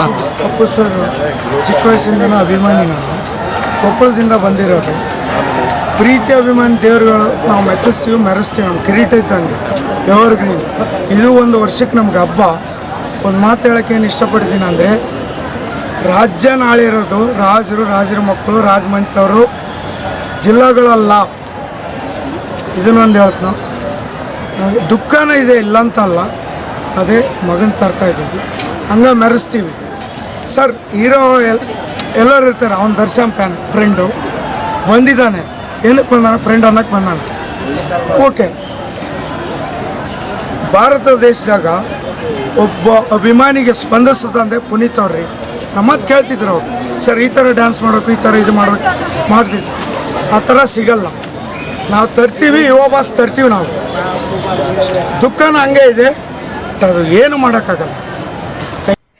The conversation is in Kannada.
ಅಪ್ಪು ಸರ್ ಚಿಕ್ಕ ವಯಸ್ಸಿಂದ ಅಭಿಮಾನಿ ನಾನು ಕೊಪ್ಪಳದಿಂದ ಬಂದಿರೋದು ಪ್ರೀತಿ, ಅಭಿಮಾನಿ ದೇವರುಗಳು ನಾವು ಮೆಚ್ಚಿಸ್ತೀವಿ, ಮೆರೆಸ್ತೀವಿ, ನಮ್ಮ ಕಿರೀಟ ಇದ್ದಂಗೆ. ಎವರ್ ಗ್ರೀನ್ ಇದು ಒಂದು ವರ್ಷಕ್ಕೆ ನಮ್ಗೆ ಹಬ್ಬ. ಒಂದು ಮಾತು ಹೇಳೋಕ್ಕೆ ಏನು ಇಷ್ಟಪಡ್ತೀನಿ ಅಂದರೆ ರಾಜ್ಯ ನಾಳೆ ಇರೋದು ರಾಜರು, ರಾಜರ ಮಕ್ಕಳು ರಾಜಮಂತವರು ಜಿಲ್ಲೆಗಳಲ್ಲ. ಇದನ್ನೊಂದು ಹೇಳ್ತು ದುಃಖನೂ ಇದೆ ಇಲ್ಲ ಅಂತಲ್ಲ, ಅದೇ ಮಗನ ತರ್ತಾ ಇದ್ದೀವಿ. ಹಂಗೆ ಮೆರೆಸ್ತೀವಿ. ಸರ್ ಹೀರೋ ಎಲ್, ಎಲ್ಲರೂ ಇರ್ತಾರೆ. ಅವ್ನು ದರ್ಶನ್ ಫ್ಯಾನ್ ಫ್ರೆಂಡು ಬಂದಿದ್ದಾನೆ. ಏನಕ್ಕೆ ಬಂದಾನ? ಫ್ರೆಂಡ್ ಅನ್ನಕ್ಕೆ ಬಂದಾನೆ. ಓಕೆ. ಭಾರತ ದೇಶದಾಗ ಒಬ್ಬ ಅಭಿಮಾನಿಗೆ ಸ್ಪಂದಿಸ್ತದಂದ್ರೆ ಪುನೀತ್ ಅವ್ರಿ ನಮ್ಮದು ಕೇಳ್ತಿದ್ರು ಅವ್ರು. ಸರ್, ಈ ಥರ ಡ್ಯಾನ್ಸ್ ಮಾಡಬೇಕು ಈ ಥರ ಇದು ಮಾಡ್ಬೇಕು ಮಾಡ್ತಿದ್ರು. ಆ ಥರ ಸಿಗಲ್ಲ. ನಾವು ತರ್ತೀವಿ, ಯುವ ಬಾಸ್ ತರ್ತೀವಿ ನಾವು. ದುಃಖನ ಹಂಗೆ ಇದೆ. ಅದು ಏನು ಮಾಡೋಕ್ಕಾಗಲ್ಲ.